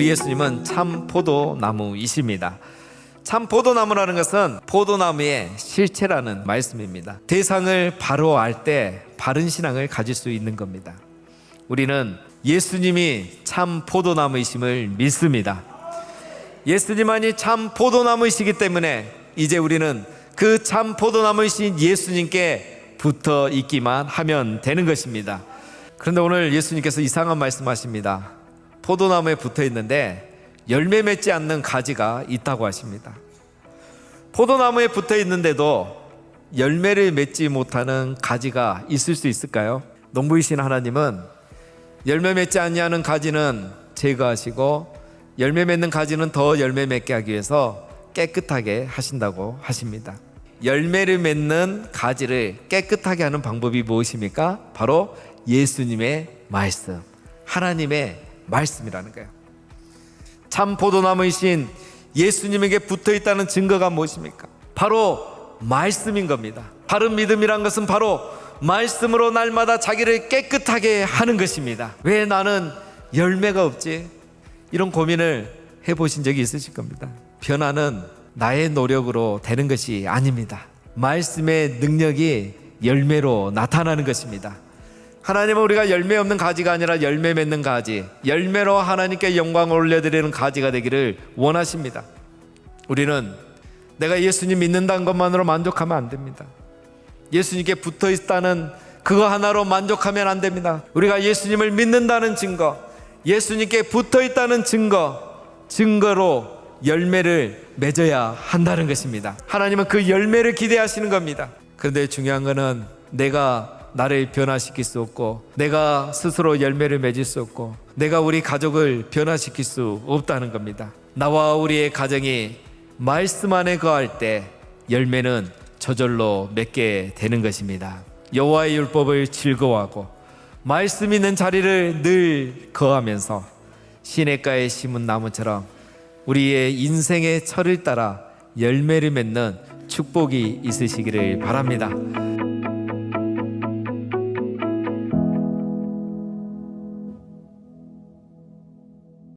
우리 예수님은 참 포도나무이십니다. 참 포도나무라는 것은 포도나무의 실체라는 말씀입니다. 대상을 바로 알 때 바른 신앙을 가질 수 있는 겁니다. 우리는 예수님이 참 포도나무이심을 믿습니다. 예수님만이 참 포도나무이시기 때문에 이제 우리는 그 참 포도나무이신 예수님께 붙어 있기만 하면 되는 것입니다. 그런데 오늘 예수님께서 이상한 말씀하십니다. 포도나무에 붙어 있는데 열매 맺지 않는 가지가 있다고 하십니다. 포도나무에 붙어 있는데도 열매를 맺지 못하는 가지가 있을 수 있을까요? 농부이신 하나님은 열매 맺지 아니하는 가지는 제거하시고 열매 맺는 가지는 더 열매 맺게 하기 위해서 깨끗하게 하신다고 하십니다. 열매를 맺는 가지를 깨끗하게 하는 방법이 무엇입니까? 바로 예수님의 말씀, 하나님의 말씀이라는 거예요. 참 포도나무이신 예수님에게 붙어 있다는 증거가 무엇입니까? 바로 말씀인 겁니다. 바른 믿음이란 것은 바로 말씀으로 날마다 자기를 깨끗하게 하는 것입니다. 왜 나는 열매가 없지? 이런 고민을 해보신 적이 있으실 겁니다. 변화는 나의 노력으로 되는 것이 아닙니다. 말씀의 능력이 열매로 나타나는 것입니다. 하나님은 우리가 열매 없는 가지가 아니라 열매 맺는 가지, 열매로 하나님께 영광을 올려드리는 가지가 되기를 원하십니다. 우리는 내가 예수님 믿는다는 것만으로 만족하면 안 됩니다. 예수님께 붙어 있다는 그거 하나로 만족하면 안 됩니다. 우리가 예수님을 믿는다는 증거, 예수님께 붙어 있다는 증거, 증거로 열매를 맺어야 한다는 것입니다. 하나님은 그 열매를 기대하시는 겁니다. 그런데 중요한 것은 내가 나를 변화시킬 수 없고 내가 스스로 열매를 맺을 수 없고 내가 우리 가족을 변화시킬 수 없다는 겁니다. 나와 우리의 가정이 말씀 안에 거할 때 열매는 저절로 맺게 되는 것입니다. 여호와의 율법을 즐거워하고 말씀 있는 자리를 늘 거하면서 시냇가에 심은 나무처럼 우리의 인생의 철을 따라 열매를 맺는 축복이 있으시기를 바랍니다.